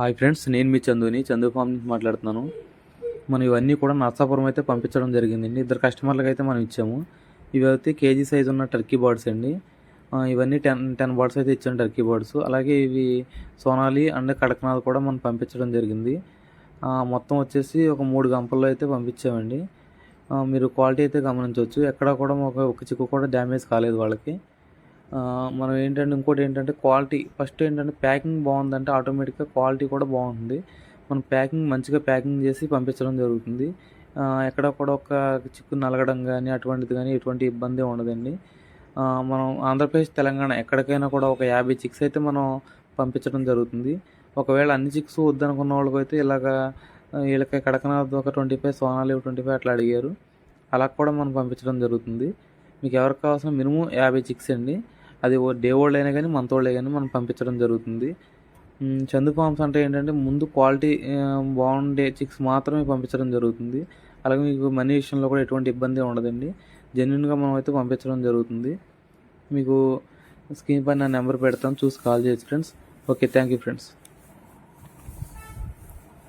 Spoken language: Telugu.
హాయ్ ఫ్రెండ్స్ నేను మీ చందుని. చందు ఫామ్ నుంచి మాట్లాడుతున్నాను. మనం ఇవన్నీ కూడా నర్సాపురం అయితే పంపించడం జరిగిందండి. ఇద్దరు కస్టమర్లకు అయితే మనం ఇచ్చాము. ఇవి అయితే కేజీ సైజ్ ఉన్న టర్కీ బర్డ్స్ అండి. ఇవన్నీ టెన్ టెన్ బర్డ్స్ అయితే ఇచ్చాను టర్కీ బర్డ్స్. అలాగే ఇవి సోనాలి అండ్ కడక్నాథ్ కూడా మనం పంపించడం జరిగింది. మొత్తం వచ్చేసి ఒక మూడు గంపల్లో అయితే పంపించామండి. మీరు క్వాలిటీ అయితే గమనించవచ్చు. ఎక్కడ కూడా ఒక ఒక చిక్కు కూడా డ్యామేజ్ కాలేదు వాళ్ళకి. మనం ఏంటంటే ఇంకోటి ఏంటంటే క్వాలిటీ ఫస్ట్ ఏంటంటే ప్యాకింగ్ బాగుందంటే ఆటోమేటిక్గా క్వాలిటీ కూడా బాగుంటుంది. మనం ప్యాకింగ్ మంచిగా ప్యాకింగ్ చేసి పంపించడం జరుగుతుంది. ఎక్కడ కూడా ఒక చిక్కు నలగడం కానీ అటువంటిది కానీ ఎటువంటి ఇబ్బంది ఉండదండి. మనం ఆంధ్రప్రదేశ్ తెలంగాణ ఎక్కడికైనా కూడా ఒక యాభై చిక్స్ అయితే మనం పంపించడం జరుగుతుంది. ఒకవేళ అన్ని చిక్స్ వద్దనుకున్న వాళ్ళకి అయితే ఇలాగా వీళ్ళకి కడకనాథ్ ఒక twenty five Sonali twenty five అట్లా అడిగారు. అలా కూడా మనం పంపించడం జరుగుతుంది. మీకు ఎవరికి కావాల్సిన మినిమం యాభై చిక్స్ అండి. అది ఓ డే అయినా కానీ మనతోళ్ళే కానీ మనం పంపించడం జరుగుతుంది. చందు ఫార్మ్స్ అంటే ఏంటంటే ముందు క్వాలిటీ బాగుండే చిక్స్ మాత్రమే పంపించడం జరుగుతుంది. అలాగే మీకు మనీ విషయంలో కూడా ఎటువంటి ఇబ్బంది ఉండదండి. జెన్యున్గా మనం అయితే పంపించడం జరుగుతుంది. మీకు స్క్రీన్ పైన నా నెంబర్ పెడతాను. చూసి కాల్ చేయొచ్చు friends. Okay thank you friends.